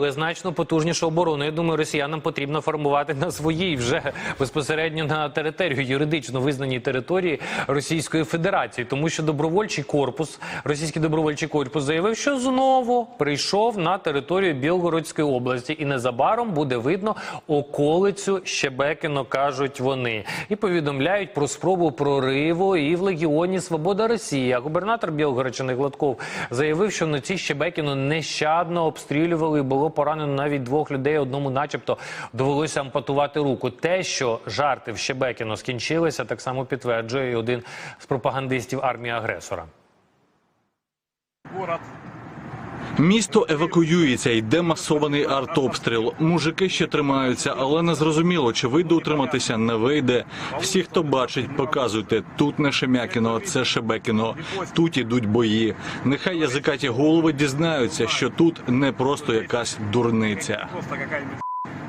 Але значно потужнішу оборону. Я думаю, росіянам потрібно формувати на своїй вже безпосередньо на територію юридично визнаній території Російської Федерації, тому що добровольчий корпус, російський добровольчий корпус заявив, що знову прийшов на територію Білгородської області, і незабаром буде видно околицю Щебекино, кажуть вони, і повідомляють про спробу прориву і в легіоні Свобода Росії. Губернатор Білгородщини Гладков заявив, що на ці Щебекіно нещадно обстрілювали. і Було поранено навіть двох людей. Одному, начебто, довелося ампутувати руку. Те, що жарти в Щебекіно скінчилися, так само підтверджує і один з пропагандистів армії агресора. город Місто евакуюється, йде масований артобстріл. Мужики ще тримаються, але не зрозуміло, чи вийде утриматися, не вийде. Всі, хто бачить, показуйте. Тут не Шемякіно, це Шебекіно. Тут ідуть бої. Нехай язикаті голови дізнаються, що тут не просто якась дурниця.